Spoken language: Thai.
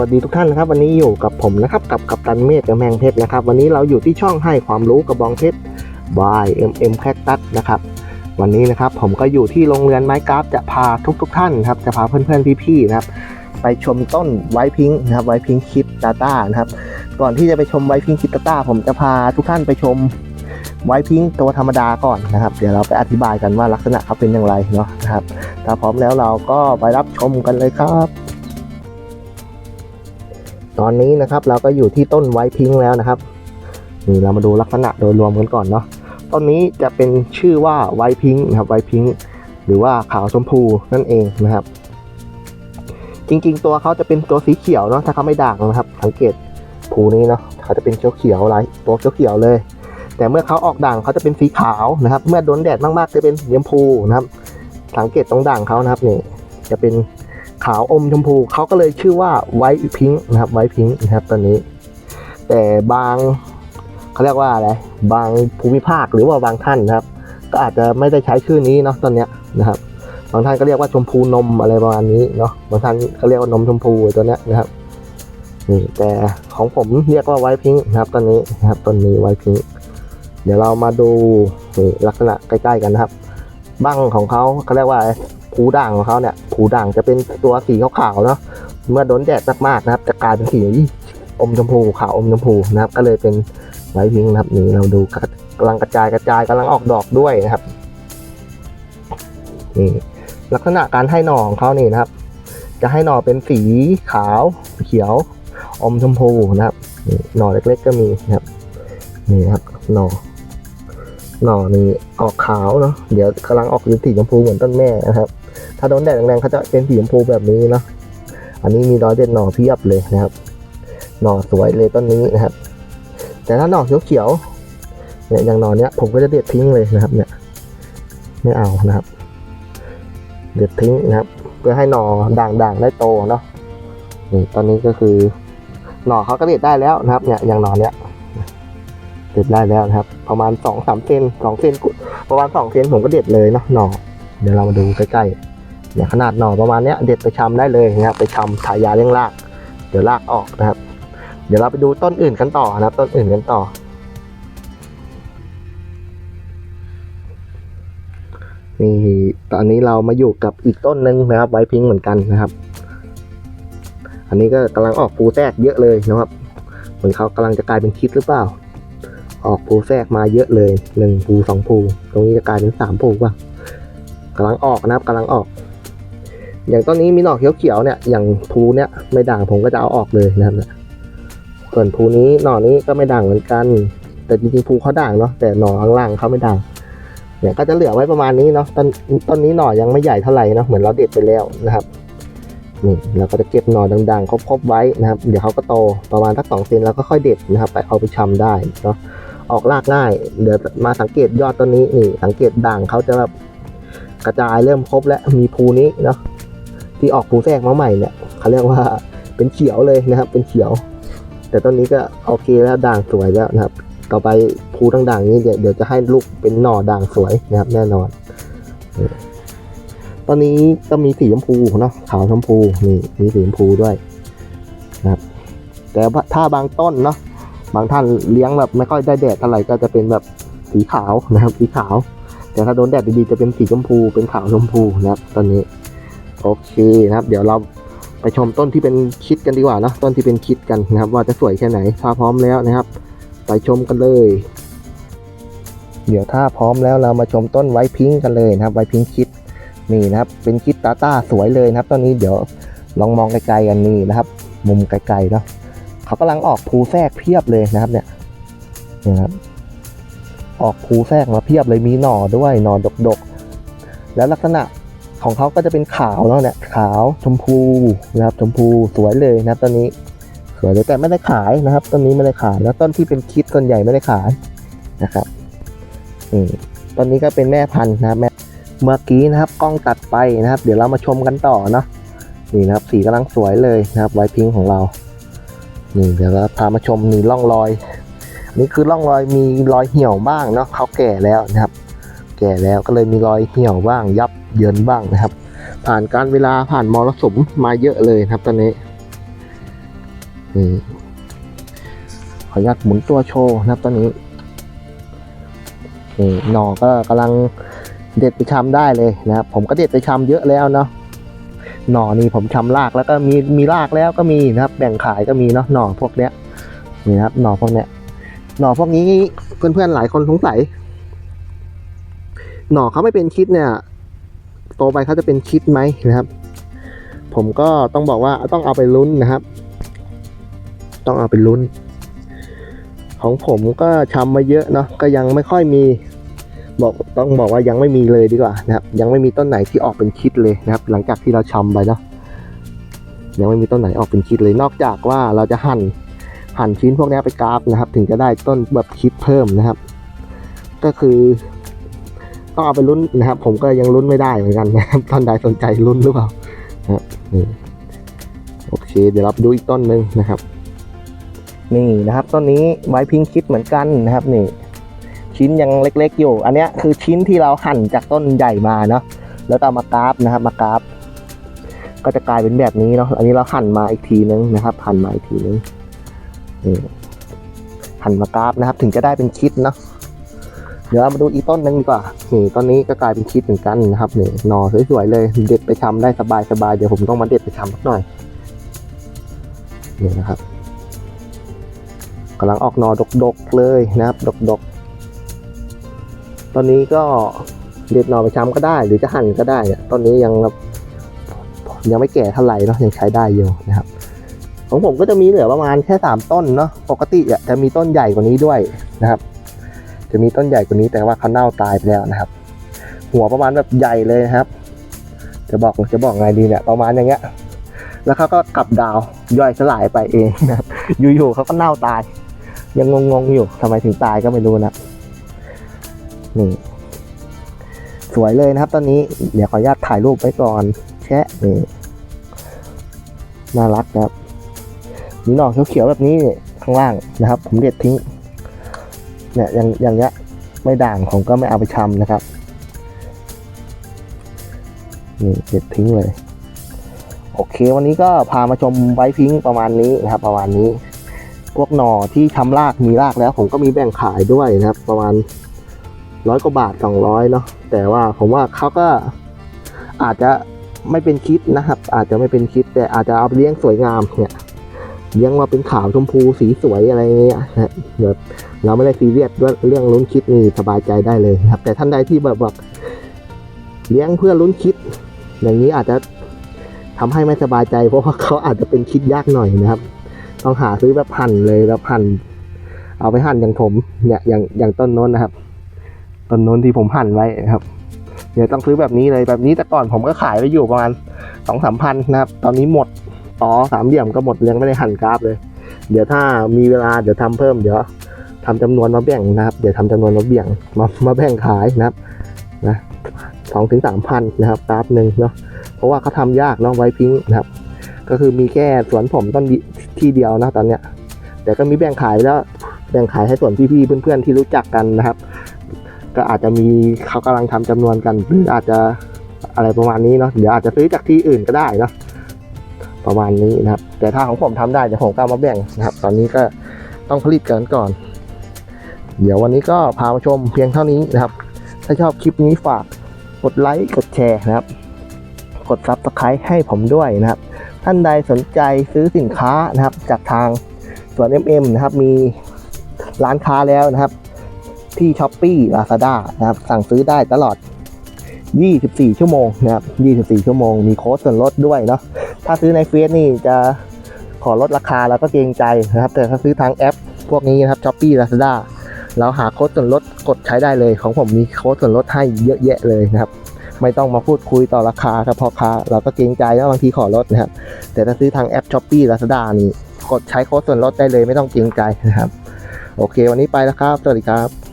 วัสดีทุกท่านนะครับ วันนี้อยู่กับผมนะครับกับกัปตันเมฆกำแพงเพชรนะครับ วันนี้เราอยู่ที่ช่องให้ความรู้กระบองเพชร by mm cactus นะครับ วันนี้นะครับผมก็อยู่ที่โรงเรือนไม้กราฟจะพาทุกทุกๆท่านครับจะพาเพื่อนๆพี่ๆนะครับ ไปชมต้นไวพิงนะครับไวพิงคิดตาต้านะครับก่อนที่จะไปชมไวพิงคิดตาต้าผมจะพาทุกท่านไปชมไวพิงตัวธรรมดาก่อนนะครับ เดี๋ยวเราไปอธิบายกันว่าลักษณะเขาเป็นอย่างไรเนาะนะครับถ้าพร้อมแล้วเราก็ไปรับชมกันเลยครับ ตอนนี้นะครับเราก็อยู่ที่ต้นไวพิงแล้วนะครับนี่เรามาดูลักษณะโดยรวมกันก่อนเนาะต้นนี้จะเป็นชื่อว่าไวพิงนะครับไวพิงหรือว่าขาวชมพูนั่นเองนะครับ จริงๆ ตัวเขาจะเป็นตัวสีเขียวเนาะถ้าเขาไม่ด่างนะครับ สังเกตภูนี้เนาะเขาจะเป็นเขียวเขียวอะไรตัวเขียวเขียวเลย แต่เมื่อเขาออกด่างเขาจะเป็นสีขาวนะครับ เมื่อโดนแดดมากๆจะเป็นสีชมพูนะครับ สังเกตตรงด่างเขานะครับนี่จะเป็นาวอมชมพูเขาก็เลยชื่อว่าไวท์พิงค์นะครับไวท์พิงค์นะครับตอนนี้ แต่บางเขาเรียกว่าอะไรบางภูมิภาคหรือว่าบางท่านนะครับ ก็อาจจะไม่ได้ใช้ชื่อนี้เนาะตอนเนี้ยนะครับบางท่านก็เรียกว่าชมพูนมอะไรประมาณนี้เนาะบางท่านก็เรียกว่านมชมพูตัวเนี้ยนะครับนี่แต่ของผมเรียกว่าไวท์พิงค์นะครับตอนนี้นะครับต้นนี้ไวท์พิงค์เดี๋ยวเรามาดูนี่ลักษณะใกล้ ๆ กันนะครับบั้งของเขาเขาเรียกว่า ผูด่างของเขาเนี่ยผูด่างจะเป็นตัวสีขาวๆเนาะเมื่อโดนแดดมากๆนะครับ จะกลายเป็นสีอมชมพูขาวอมชมพูนะครับ ก็เลยเป็นไวท์พิงค์นะครับนี่เราดูกำลังกระจายกระจายกำลังออกดอกด้วยนะครับนี่ลักษณะการให้หน่อของเขานี่นะครับ จะให้หน่อเป็นสีขาวเขียว อมชมพูนะครับนี่หน่อเล็กๆก็มีนะครับนี่นะครับหน่อหน่อนี่ออกขาวเนาะเดี๋ยวกำลังออกเป็นสีชมพูเหมือนต้นแม่นะครับ ถ้าโดนแดดแรงๆเขาจะเป็นสีชมพูแบบนี้เนาะอันนี้มีร้อยเด็ดหน่อเพียบเลยนะครับ หน่อสวยเลยต้นนี้นะครับ แต่ถ้าหน่อเขียวๆเนี่ยอย่างหน่อเนี้ยผมก็จะเด็ดทิ้งเลยนะครับ เนี่ยไม่เอานะครับ เด็ดทิ้งนะครับ เพื่อให้หน่อด่างๆได้โตเนาะนี่ตอนนี้ก็คือ หน่อเขาก็เด็ดได้แล้วนะครับ เนี่ยอย่างหน่อเนี้ยเด็ดได้แล้วนะครับ ประมาณสองสามเซนสองเซนประมาณสองเซนผมก็เด็ดเลยเนาะหน่อเดี๋ยวเรามาดูใกล้ๆ เนี่ยขนาดหน่อประมาณเนี้ยเด็ดไปชำได้เลยนะครับไปชำทายาเลี้ยงราก เดี๋ยวรากออกนะครับ เดี๋ยวเราไปดูต้นอื่นกันต่อนะครับ ต้นอื่นกันต่อ นี่ตอนนี้เรามาอยู่กับอีกต้นหนึ่งนะครับไวท์พิงเหมือนกันนะครับ อันนี้ก็กำลังออกภูแทรกเยอะเลยนะครับเหมือนเขากำลังจะกลายเป็นคิดหรือเปล่า ออกภูแทรกมาเยอะเลยหนึ่งภูสองภูตรงนี้จะกลายเป็นสามภูป่ะกำลังออกนะครับกำลังออก อย่างต้นนี้มีหน่อเขียวๆเนี่ยอย่างภูเนี่ยไม่ด่างผมก็จะเอาออกเลยนะครับเนี่ยส่วนภูนี้หน่อนี้ก็ไม่ด่างเหมือนกัน แต่จริงๆภูเขาด่างเนาะแต่หน่อข้างล่างเขาไม่ด่างเนี่ยก็จะเหลือไว้ประมาณนี้เนาะต้นต้นนี้หน่อยังไม่ใหญ่เท่าไหร่เนาะเหมือนเราเด็ดไปแล้วนะครับนี่เราก็จะเก็บหน่อดังๆครบๆไว้นะครับ เดี๋ยวเขาก็โตประมาณสักสองเซนแล้วก็ค่อยเด็ดนะครับ ไปเอาไปชำได้เนาะออกรากง่าย เดี๋ยวมาสังเกตยอดต้นนี้นี่สังเกตด่างเขาจะแบบกระจายเริ่มครบแล้วมีภูนี้เนาะ ที่ออกภูแทรกมาใหม่เนี่ยเขาเรียกว่าเป็นเขียวเลยนะครับ เป็นเขียว แต่ต้นนี้ก็โอเคแล้วด่างสวยแล้วนะครับ ต่อไปภูทั้งด่างนี้เดี๋ยวจะให้ลูกเป็นหน่อด่างสวยนะครับ แน่นอน ตอนนี้ก็มีสีชมพูเนาะขาวชมพูนี่มีสีชมพูด้วยนะครับ แต่ถ้าบางต้นเนาะบางท่านเลี้ยงแบบไม่ค่อยได้แดดเท่าไหร่ก็จะเป็นแบบสีขาวนะครับ สีขาว แต่ถ้าโดนแดดดีๆจะเป็นสีชมพูเป็นขาวชมพูนะครับ ตอนนี้ โอเคนะครับ เดี๋ยวเราไปชมต้นที่เป็นคิดกันดีกว่านะต้นที่เป็นคิดกันนะครับ ว่าจะสวยแค่ไหนถ้าพร้อมแล้วนะครับ ไปชมกันเลย เดี๋ยวถ้าพร้อมแล้วเรามาชมต้นไวพิงกันเลยนะครับไวพิงคิดนี่นะครับเป็นคิดตาต้าสวยเลยนะครับต้นนี้เดี๋ยวลองมองไกลๆกันนี่นะครับ มุมไกลๆเนาะเขากำลังออกภูแทรกเพียบเลยนะครับ เนี่ยนี่ครับ ออกภูแทรกมาเพียบเลยมีหน่อด้วยหน่อดกๆ แล้วลักษณะ ของเขาก็จะเป็นขาวเนาะเนี่ยขาวชมพูนะครับชมพูสวยเลยนะครับต้นนี้สวยเลยแต่ไม่ได้ขายนะครับต้นนี้ไม่ได้ขายแล้วต้นที่เป็นคิดส่วนใหญ่ไม่ได้ขายนะครับนี่ต้นนี้ก็เป็นแม่พันธุ์นะครับแม่เมื่อกี้นะครับกล้องตัดไปนะครับ เดี๋ยวเรามาชมกันต่อเนาะนี่นะครับสีกำลังสวยเลยนะครับไวพิงของเรานี่เดี๋ยวเราพามาชมนี่ร่องรอย นี่คือร่องรอยมีรอยเหี่ยวบ้างเนาะเขาแก่แล้วนะครับ แก่แล้วก็เลยมีรอยเหี่ยวบ้างยับ เยินบ้างนะครับ ผ่านการเวลาผ่านมรสุมมาเยอะเลยครับตอนนี้นี่ขออนุญาตหมุนตัวโชว์นะครับตอนนี้นี่หน่อก็กำลังเด็ดไปชำได้เลยนะครับ ผมก็เด็ดไปชำเยอะแล้วเนาะหน่อนี่ผมชำรากแล้วก็มีมีรากแล้วก็มีนะครับ แบ่งขายก็มีเนาะหน่อพวกเนี้ยนี่นะครับหน่อพวกเนี้ยหน่อพวกนี้เพื่อนๆหลายคนสงสัยหน่อเขาไม่เป็นคิดเนี่ย โตไปเขาจะเป็นคิดไหมนะครับ ผมก็ต้องบอกว่าต้องเอาไปลุ้นนะครับ ต้องเอาไปลุ้น ของผมก็ชำมาเยอะเนาะก็ยังไม่ค่อยมีบอกต้องบอกว่ายังไม่มีเลยดีกว่านะครับ ยังไม่มีต้นไหนที่ออกเป็นคิดเลยนะครับ หลังจากที่เราชำไปเนาะยังไม่มีต้นไหนออกเป็นคิดเลยนอกจากว่าเราจะหั่นหั่นชิ้นพวกนี้ไปกราฟนะครับ ถึงจะได้ต้นแบบคิดเพิ่มนะครับ ก็คือ ต้องเอาไปลุ้นนะครับ ผมก็ยังลุ้นไม่ได้เหมือนกันนะครับท่านใดสนใจลุ้นหรือเปล่านะครับนี่โอเค เดี๋ยวเราไปดูอีกต้นหนึ่งนะครับ นี่นะครับต้นนี้ไว้พิงคิดเหมือนกันนะครับนี่ ชิ้นยังเล็กๆอยู่ อันนี้คือชิ้นที่เราหั่นจากต้นใหญ่มาเนาะแล้วก็เอามากราฟนะครับ มากราฟ ก็จะกลายเป็นแบบนี้เนาะอันนี้เราหั่นมาอีกทีนึงนะครับหั่นมาอีกทีนึงนี่หั่นมากราฟนะครับ ถึงจะได้เป็นคิดเนาะ เดี๋ยวเรามาดูอีกต้นหนึ่งดีกว่านี่ต้นนี้ก็กลายเป็นคิดเหมือนกันนะครับนี่หนอสวยๆเลยเด็ดไปทำได้สบายๆเดี๋ยวผมต้องมาเด็ดไปทำสักหน่อยนี่นะครับกำลังออกหนอดกๆเลยนะครับดกๆ ตอนนี้ก็เด็ดหนอไปช้ำก็ได้ หรือจะหั่นก็ได้อะต้นนี้ยังยังไม่แก่เท่าไหร่เนาะยังใช้ได้อยู่นะครับ ของผมก็จะมีเหลือประมาณแค่สามต้นเนาะปกติจะมีต้นใหญ่กว่านี้ด้วยนะครับ จะมีต้นใหญ่กว่านี้แต่ว่าเขาเน่าตายไปแล้วนะครับ หัวประมาณแบบใหญ่เลยนะครับ จะบอกจะบอกไงดีเนี่ยประมาณอย่างเงี้ย แล้วเขาก็กลับดาวย่อยสลายไปเองนะครับอยู่ๆเขาก็เน่าตาย ยังงงๆอยู่ทำไมถึงตายก็ไม่รู้นะนี่สวยเลยนะครับ ตอนนี้เดี๋ยวขออนุญาตถ่ายรูปไว้ก่อนแชะนี่น่ารักนะครับมีหน่อเขียวๆแบบนี้ข้างล่างนะครับ ผมเด็ดทิ้ง เนี่ยอย่างอย่างเงี้ยไม่ด่างผมก็ไม่เอาไปชำนะครับนี่เด็ดทิ้งเลย โอเค วันนี้ก็พามาชมไวท์พิงค์ประมาณนี้นะครับ ประมาณนี้ พวกหน่อที่ทำรากมีรากแล้ว ผมก็มีแบ่งขายด้วยนะครับ ประมาณร้อยกว่าบาทสองร้อยเนาะแต่ว่าผมว่าเขาก็อาจจะไม่เป็นคิดนะครับ อาจจะไม่เป็นคิดแต่อาจจะเอาไปเลี้ยงสวยงามเนี่ย ยงมาเป็นขาวชมพูสีสวยอะไรเงี้ยนะแบบเราไม่ได้ซีเรียสเรื่องลุ้นคิดนี่สบายใจได้เลยครับ แต่ท่านใดที่แบบแบบเลี้ยงเพื่อลุ้นคิด อย่างนี้อาจจะทำให้ไม่สบายใจ เพราะว่าเขาอาจจะเป็นคิดยากหน่อยนะครับ ต้องหาซื้อแบบหั่นเลยแล้วหั่นเอาไปหั่นอย่างผมเนี่ยอย่างอย่างต้นโน้นนะครับต้นโน้นที่ผมหั่นไว้นะครับเดี๋ยวต้องซื้อแบบนี้เลยแบบนี้แต่ก่อนผมก็ขายไปอยู่ประมาณสองสามพันนะครับ ตอนนี้หมด ต่อสามเหลี่ยมก็หมดยังไม่ได้หั่นกราฟเลย เดี๋ยวถ้ามีเวลาเดี๋ยวทำเพิ่มเดี๋ยวทำจำนวนมาแบ่งนะครับ เดี๋ยวทำจำนวนมาเบี่ยงมามาแบ่งขายนะครับนะสองถึงสามพันนะครับกราฟหนึ่งเนาะเพราะว่าเขาทำยากเนาะไว้พิงนะครับ ก็คือมีแค่สวนผมต้นที่เดียวนะตอนเนี้ย แต่ก็มีแบ่งขายแล้วแบ่งขายให้ส่วนพี่ๆเพื่อนๆที่รู้จักกันนะครับ ก็อาจจะมีเขากำลังทำจำนวนกันหรืออาจจะอะไรประมาณนี้เนาะเดี๋ยวอาจจะซื้อจากที่อื่นก็ได้เนาะ ประมาณนี้นะครับ แต่ถ้าของผมทำได้เดี๋ยวผมก็เอามาแบ่งนะครับ ตอนนี้ก็ต้องผลิตกันก่อน เดี๋ยววันนี้ก็พามาชมเพียงเท่านี้นะครับ ถ้าชอบคลิปนี้ฝากกดไลค์กดแชร์นะครับ กดซับสไครต์ให้ผมด้วยนะครับ ท่านใดสนใจซื้อสินค้านะครับ จากทางสวน MM นะครับ มีร้านค้าแล้วนะครับ ที่ s h อ p e e Lazada นะครับ สั่งซื้อได้ตลอด 24 ชั่วโมงนะครับ 24 ชั่วโมง มีโค้ดส่วนลดด้วยเนาะ ถ้าซื้อในเฟซนี่จะขอลดราคาแล้วก็เกรงใจนะครับ แต่ถ้าซื้อทางแอป พวกนี้นะครับ s h อ p e e Lazada เราหาโค้ดส่วนลดกดใช้ได้เลย ของผมมีโค้ดส่วนลดให้เยอะแยะเลยนะครับ ไม่ต้องมาพูดคุยต่อราคากับพอค้าเราก็เกรงใจแล้วบางทีขอลดนะครับ แต่ถ้าซื้อทางแอป s h อ p e e Lazada นี่กดใช้โค้ดส่วนลดได้เลยไม่ต้องเกรงใจนะครับ โอเค วันนี้ไปแล้วครับ สวัสดีครับ